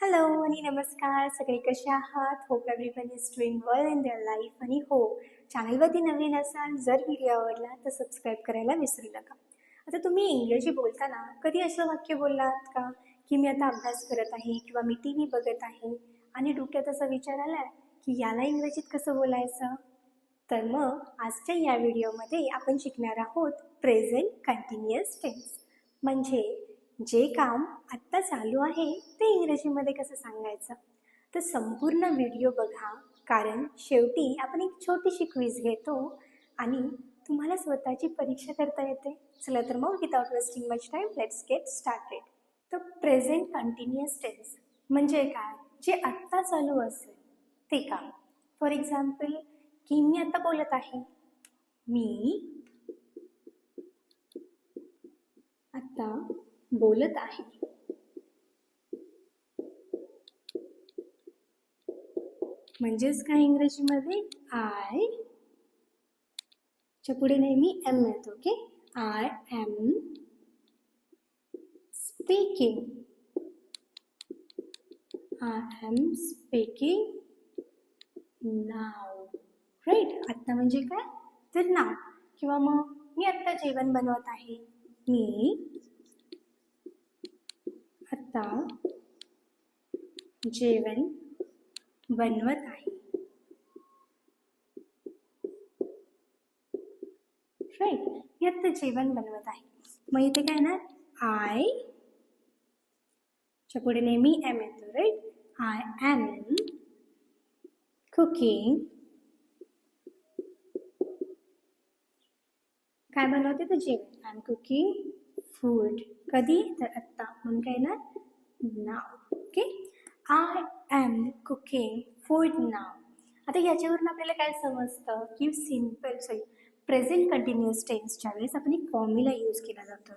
Hello आणि नमस्कार. सगळे कसे आहात? Hope everyone is doing well in their life आणि हो चॅनलवरती नवीन असाल जर व्हिडिओ आवडला तर सबस्क्राईब करायला विसरू नका. आता तुम्ही इंग्रजी बोलताना कधी असं वाक्य बोललात का? की मी आता अभ्यास करत आहे किंवा मी टी व्ही बघत आहे आणि डोक्यात असा विचार आला की याला इंग्रजीत कसं बोलायचं? तर मग आजच्या या व्हिडिओमध्ये आपण शिकणार आहोत प्रेझेंट कंटिन्युअस टेन्स म्हणजे जे काम आत्ता चालू आहे ते इंग्रजीमध्ये कसं सांगायचं? तर संपूर्ण व्हिडिओ बघा कारण शेवटी आपण एक छोटीशी क्विज घेतो आणि तुम्हाला स्वतःची परीक्षा करता येते. चला तर मग without wasting much time let's get started तर प्रेझेंट कंटिन्युअस टेन्स म्हणजे काय? जे आत्ता चालू असेल ते काम. फॉर एक्झाम्पल की मी आता बोलत आहे. मी आत्ता बोलत आहे. म्हणजेच काय इंग्रजीमध्ये? आय च्या पुढे नेहमी एम येतो okay I am speaking I am speaking now right आत्ता म्हणजे काय? तर नाव किंवा मग मी आत्ता जेवण बनवत आहे. मी आत्ता जेवण बनवत आहे. राईट मी आत्ता जेवण बनवत आहे. मग इथे काय येणार? आय च्या पुढे नेहमी एम येतो राईट आय एम कुकिंग काय बनवते? तर जेवण. आय एम कुकिंग फूड कधी? तर आत्ता. म्हणून काय येणार? Now okay I am cooking food now आता याच्यावरून आपल्याला काय समजतं? की सिंपल सॉरी प्रेझेंट कंटिन्युअस टेन्सच्या वेळेस आपण एक फॉर्म्युला यूज केला जातो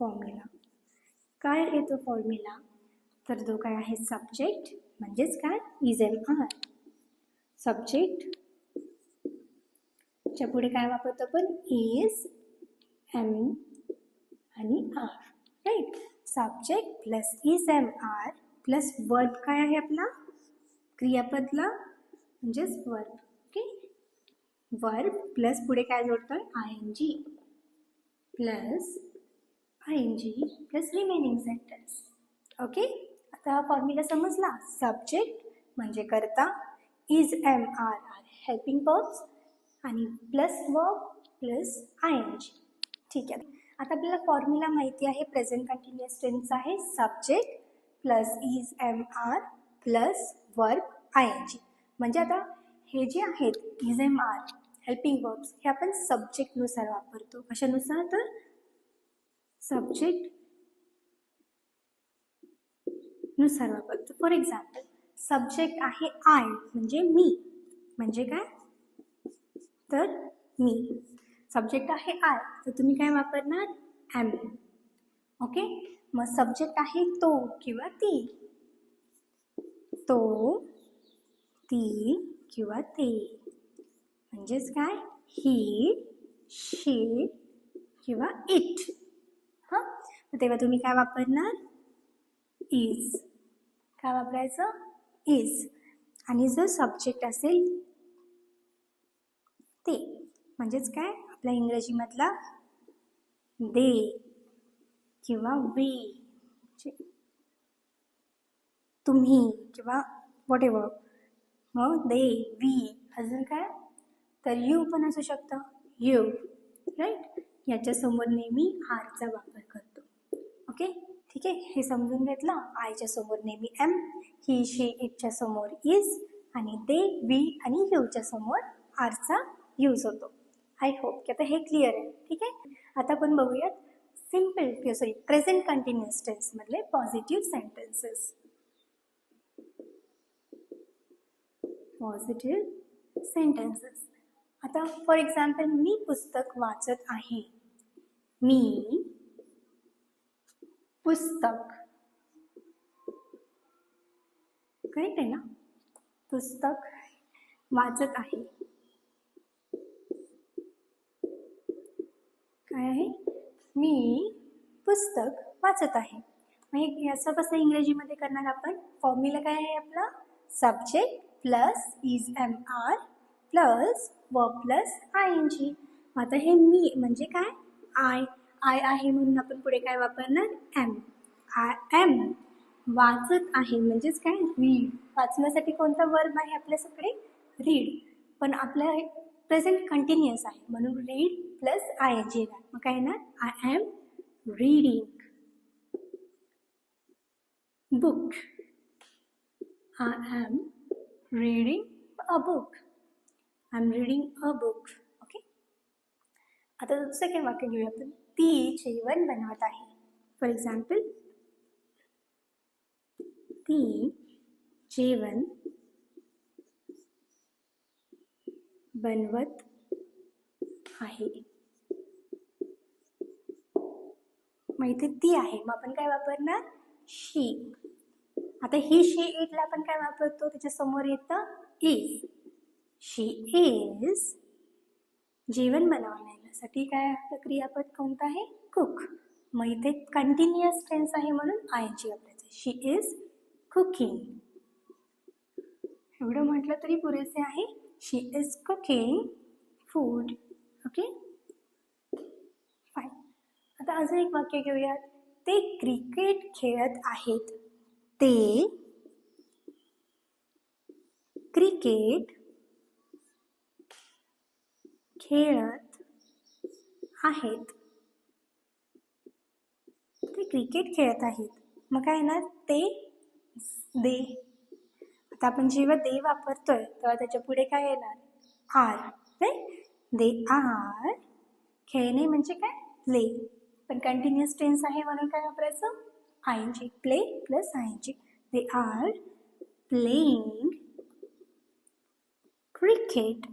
फॉर्म्युला काय येतो फॉर्म्युला तर तो काय आहे? सब्जेक्ट म्हणजेच काय? इज एम आर सब्जेक्ट च्या पुढे काय वापरतो आपण? इज एम आणि are right subject plus is am are plus verb काय आहे आपला? क्रियापदला म्हणजेच वर्ब ओके वर्ब प्लस पुढे काय जोडतोय? I N G plus I N G plus remaining sentence okay आता हा फॉर्म्युला समजला. सब्जेक्ट म्हणजे करता is am are are helping verbs आणि plus verb plus I N G ठीक आहे. आता आपल्याला फॉर्म्युला माहिती आहे. प्रेझेंट कंटिन्युअस टेन्स आहे. Subject plus is am are plus verb I N G म्हणजे आता हे जे आहेत is am are helping verbs हे आपण सब्जेक्टनुसार वापरतो. कशानुसार तर? सब्जेक्टनुसार वापरतो. फॉर एक्झाम्पल सब्जेक्ट आहे आय म्हणजे मी. म्हणजे काय? तर मी. सब्जेक्ट आहे आय तर तुम्ही काय वापरणार? ॲम ओके मग सब्जेक्ट आहे तो किंवा ती. तो ती किंवा ते. म्हणजेच काय? ही शी किंवा इट हां? तेव्हा तुम्ही काय वापरणार? इज काय वापरायचं? इज आणि जर सब्जेक्ट असेल ते. म्हणजेच काय? आपल्या इंग्रजीमधला दे किंवा वी तुम्ही किंवा वॉट एव्हर मग दे वी. अजून काय? तर यू पण असू शकतं. यू राईट याच्यासमोर नेहमी आरचा वापर करतो. ओके ठीक आहे? हे समजून घेतलं? आयच्या समोर नेहमी एम ही शी इटच्या समोर इज आणि दे वी आणि यूच्या समोर आरचा यूज होतो. आय होप की आता हे क्लिअर आहे. ठीक आहे? आता आपण बघूयात सिंपल सॉरी प्रेझेंट कंटिन्युअस टेन्समधले पॉझिटिव्ह सेंटेन्सेस पॉझिटिव्ह सेंटेन्सेस आता फॉर एक्झाम्पल मी पुस्तक वाचत आहे. मी पुस्तक. करेक्ट आहे ना? पुस्तक वाचत आहे. काय आहे? मी पुस्तक वाचत आहे. मग याचा कसं इंग्रजीमध्ये करणार आपण? फॉर्म्युला काय आहे आपला? Subject plus is am are plus व प्लस आय एन जी मग आता हे मी म्हणजे काय? आय आय आहे म्हणून आपण पुढे काय वापरणार? एम आय एम वाचत आहे. म्हणजेच काय? रीड वाचण्यासाठी कोणता वर्ब आहे आपल्याकडे रीड पण आपल्या प्रेझेंट कंटिन्युअस आहे म्हणून read plus I N G मग काय येणार? I am reading book. I reading a book book. Am reading a book okay आता सेकंड वाक्य घेऊया आपण. ती जेवण बनवत आहे. फॉर एक्झाम्पल ती जेवण बनवत आहे. मग इथे ती आहे. मग आपण काय वापरणार? शी. आता ही शी इटला आपण काय वापरतो? त्याच्यासमोर येतं इज. शी इज जेवण बनवण्यासाठी काय आपलं क्रियापद कोणतं आहे? कुक. मग इथे कंटिन्युअस टेन्स आहे म्हणून आय जी वापरायचं शी इज कुकिंग. एवढं म्हटलं तरी पुरेसे आहे. She is cooking food okay fine आता अजून एक वाक्य घेऊयात. ते क्रिकेट खेळत आहेत. ते क्रिकेट खेळत आहेत. ते क्रिकेट खेळत आहेत. मग काय ना ते दे. आता आपण जेव्हा दे वापरतोय, तेव्हा त्याच्या पुढे काय येणार? आर राईट दे आर खेळणे म्हणजे काय? प्ले पण कंटिन्युअस टेन्स आहे म्हणून काय वापरायचं? जी play plus I N G they are playing cricket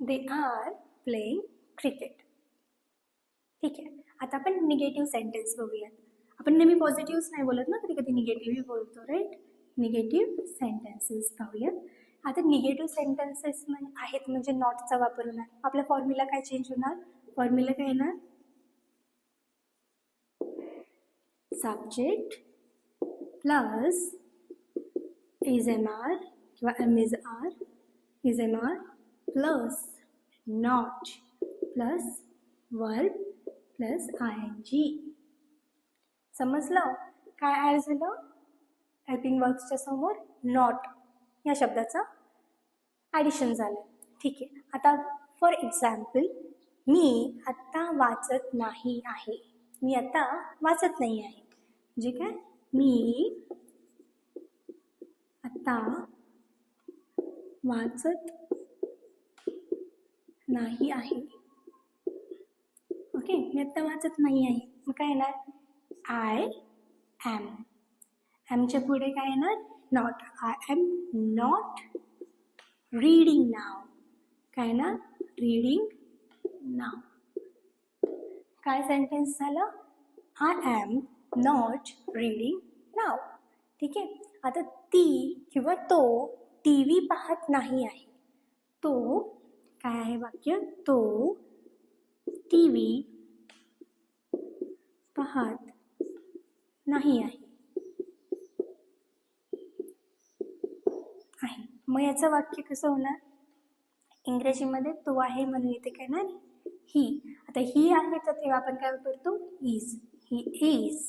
they are playing cricket ठीक आहे. आता आपण निगेटिव्ह सेंटेन्स बघूयात. आपण नेहमी पॉझिटिव्हच नाही बोलत ना कधी कधी निगेटिव्हही बोलतो राईट निगेटिव्ह सेंटेन्सेस पाहूयात. आता निगेटिव्ह सेंटेन्सेस आहेत म्हणजे नॉटचा वापर होणार. आपल्या फॉर्म्युला काय चेंज होणार? फॉर्म्युला काय येणार? Subject plus is am are किंवा am is are is am are plus not plus verb plus I N G समजलं? काय ॲड झालं? टायपिंग वर्क्सच्या समोर नॉट या शब्दाचं ॲडिशन झालं. ठीक आहे. आता फॉर एक्झाम्पल मी आत्ता वाचत नाही आहे. मी आत्ता वाचत नाही आहे. म्हणजे काय? मी आत्ता वाचत नाही आहे. ओके? मी आत्ता वाचत नाही आहे. मग काय येणार? आय ॲम ॲमच्या पुढे काय येणार? Not I am not reading now काय ना रीडिंग नाव काय सेंटेन्स झालं? I am not reading now ठीक आहे? आता ती किंवा तो टी व्ही पाहत नाही आहे. तो काय आहे वाक्य? तो टी व्ही पाहत नाही आहे. आहे. मग याचं वाक्य कसं होणार? इंग्रजीमध्ये तो आहे म्हणून इथे काय ना ही. आता ही आहे तर तेव्हा आपण काय करतो? इज ही इज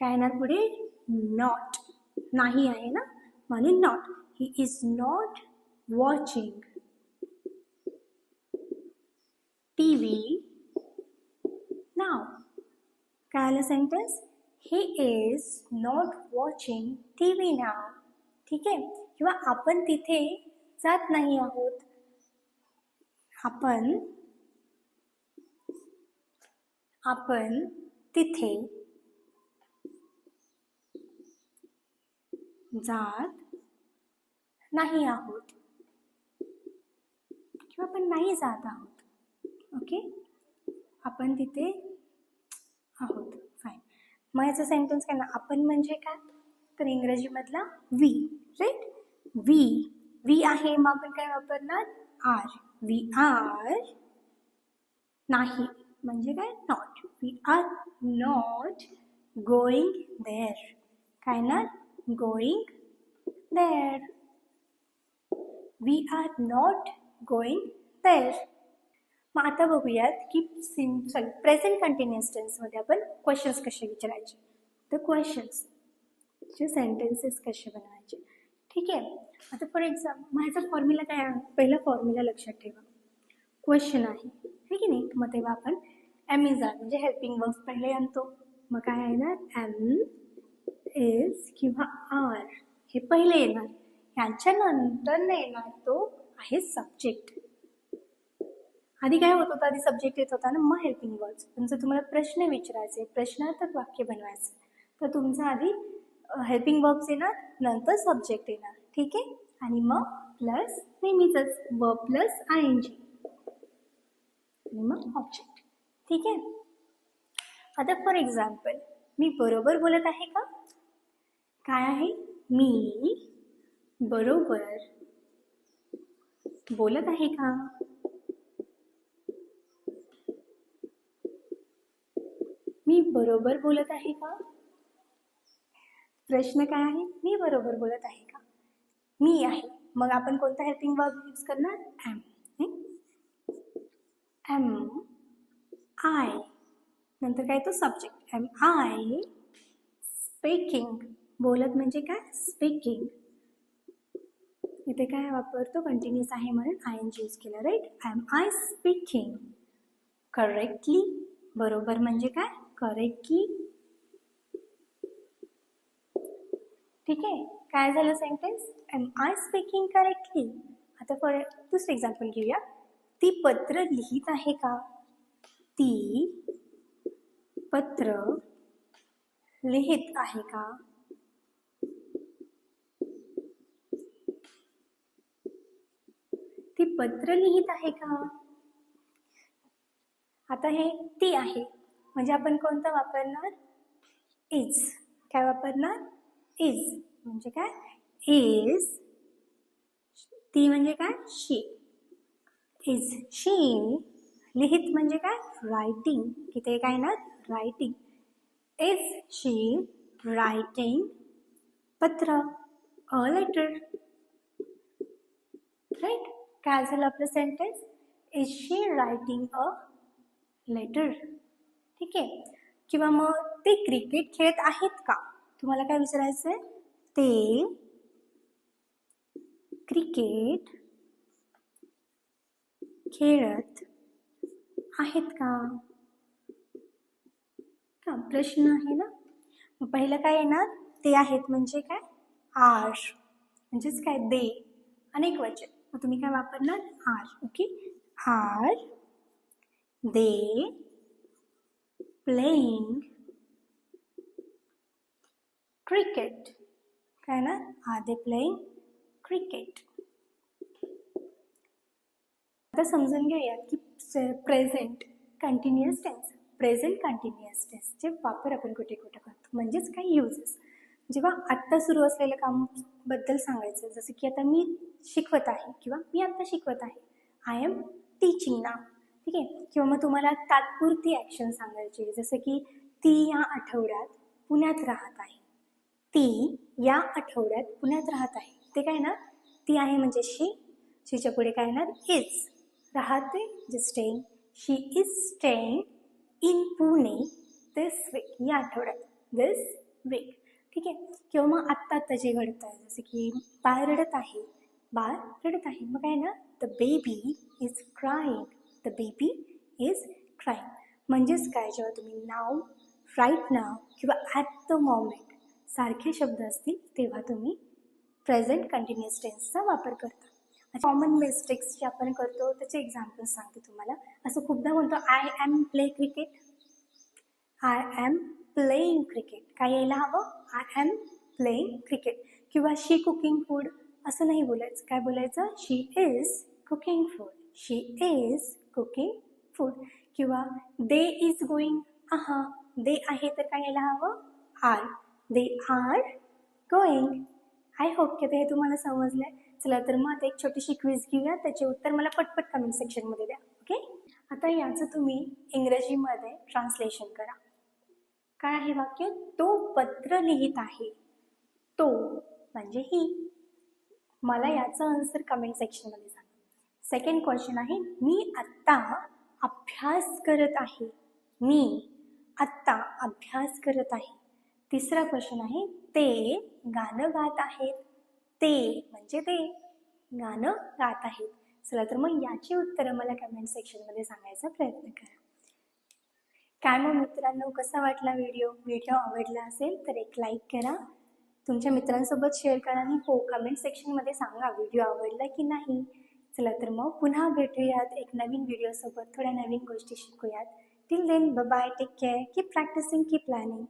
काय येणार पुढे? नॉट नाही आहे ना? म्हणून not he is not watching T V now काय आलं sentence he is not watching T V now ठीक आहे? किंवा आपण तिथे जात नाही आहोत. आपण आपण तिथे जात नाही आहोत. किंवा आपण नाही जात आहोत. ओके? आपण तिथे आहोत. मग याचा सेंटेन्स काय ना आपण म्हणजे काय? तर इंग्रजीमधला वी राईट वी वी आहे मग आपण काय वापरणार? आर वी आर नाही. म्हणजे काय? Not we are not going there काय ना? Going there we are not going there मग आता बघूयात की सिम सॉरी प्रेझेंट कंटिन्युअस टेन्समध्ये आपण क्वेश्चन्स कसे विचारायचे? तर क्वेश्चन्स चे सेंटेन्सेस कसे बनवायचे? ठीक आहे? आता फॉर एक्झाम्पल माझा फॉर्म्युला काय आहे? पहिला फॉर्म्युला लक्षात ठेवा. क्वेश्चन आहे. आहे की नाही? मग तेव्हा आपण एम इज आर म्हणजे हेल्पिंग वर्क्स पहिले आणतो. मग काय येणार एम इज किंवा आर हे पहिले येणार. ह्याच्यानंतर येणार तो आहे सब्जेक्ट आधी काय होत होतं? आधी सब्जेक्ट येत होता ना मग हेल्पिंग वर्ड्स पण जर तुम्हाला प्रश्न विचारायचे प्रश्नार्थक वाक्य बनवायचं तर तुमचं आधी हेल्पिंग वर्ब्स येणार नंतर सब्जेक्ट येणार. ठीक आहे? आणि मग प्लस नेहमीचच व प्लस आय एन जी आणि मग ऑब्जेक्ट ठीक आहे? आता फॉर एक्झाम्पल मी बरोबर बोलत आहे का? काय आहे? मी बरोबर बोलत आहे का? मी बरोबर बोलत आहे का? प्रश्न काय आहे? मी बरोबर बोलत आहे का? मी आहे. मग आपण कोणता हेल्पिंग वर्ब यूज़ करणार? एम एम आय नंतर काय तो सब्जेक्ट एम आय स्पीकिंग बोलत म्हणजे काय? स्पीकिंग इथे काय वापरतो? कंटिन्युअस आहे म्हणून आय एन यूज़ केलं right am I speaking correctly बरोबर म्हणजे काय? करेक्टली ठीक आहे. काय झालं sentence am I speaking correctly आता फॉर दुसरं एक्झाम्पल घेऊया. ती पत्र लिहित आहे का? ती पत्र लिहित आहे का? ती पत्र लिहित आहे का? आता हे ती आहे. म्हणजे आपण कोणतं वापरणार? इज काय वापरणार? इज म्हणजे काय? इज ती म्हणजे काय? शी इज शी लिहित म्हणजे काय? रायटिंग किती काय ना रायटिंग इज शी रायटिंग पत्र. अ लेटर राईट काय झालं आपलं sentence is she writing a letter ठीक आहे? किंवा मग ते क्रिकेट खेळत आहेत का? तुम्हाला काय विचारायचं आहे ते क्रिकेट खेळत आहेत का? का प्रश्न आहे ना? मग पहिलं काय येणार? ते आहेत म्हणजे काय? आर. म्हणजेच काय? दे. अनेक वचन. मग तुम्ही काय वापरणार? Are. Okay? Are. They. Playing cricket काय ना आर दे प्लेइंग क्रिकेट आता समजून घेऊया की present continuous tense present continuous टेन्सचे वापर आपण कुठे कुठे करतो? म्हणजेच काय युजेस जेव्हा आत्ता सुरू असलेल्या कामाबद्दल सांगायचं जसं की आता मी शिकवत आहे किंवा मी आत्ता शिकवत आहे. आय एम टीचिंग ना ठीक आहे? किंवा मग तुम्हाला तात्पुरती ॲक्शन सांगायची जसं की ती या आठवड्यात पुण्यात राहत आहे. ती या आठवड्यात पुण्यात राहत आहे. ते काय ना ती आहे म्हणजे शी शीच्या पुढे काय येणार? इज राहते जे staying she is staying in Pune this week या आठवड्यात. दिस वीक ठीक आहे? किंवा मग आत्ता आत्ता जे घडतं आहे जसं की बाळ रडत आहे. बाळ रडत आहे. मग काय ना the baby is crying the baby is crying म्हणजेच काय जेव्हा तुम्ही नाव राईट नाव किंवा ॲट द मोमेंट सारखे शब्द असतील तेव्हा तुम्ही प्रेझेंट कंटिन्युअस टेन्सचा वापर करता. कॉमन मिस्टेक्स जे आपण करतो त्याचे एक्झाम्पल सांगते तुम्हाला. असं खूपदा म्हणतो I am play cricket I am playing cricket काय यायला हवं? आय ॲम प्लेईंग क्रिकेट किंवा शी कुकिंग फूड असं नाही बोलायचं. काय बोलायचं? She is cooking food she is cooking food किंवा दे इज गोईंग आहा दे आहे तर काय यायला हवं? Are they are going I hope की हे तुम्हाला समजलं आहे चला तर मग आता एक छोटीशी क्विज घेऊया. त्याचे उत्तर मला पटपट कमेंट सेक्शनमध्ये द्या ओके आता याचं तुम्ही इंग्रजीमध्ये ट्रान्सलेशन करा. काय आहे वाक्य? तो पत्र लिहित आहे. तो म्हणजे ही. मला याचं आन्सर कमेंट सेक्शनमध्ये सांगा. सेकंड क्वेश्चन आहे मी आत्ता अभ्यास करत आहे. मी आत्ता अभ्यास करत आहे. तिसरा क्वेश्चन आहे ते गाणं गात आहेत. ते म्हणजे ते गाणं गात आहेत. चला तर मग याची उत्तरं मला कमेंट सेक्शनमध्ये सांगायचा प्रयत्न करा. काय मग मित्रांनो कसा वाटला व्हिडिओ व्हिडिओ आवडला असेल तर एक लाईक करा. तुमच्या मित्रांसोबत शेअर करा आणि हो कमेंट सेक्शनमध्ये सांगा व्हिडिओ आवडला की नाही. चला तर मग पुन्हा भेटूयात एक नवीन व्हिडिओसोबत थोड्या नवीन गोष्टी शिकूयात. Till then bye take care keep practising keep planning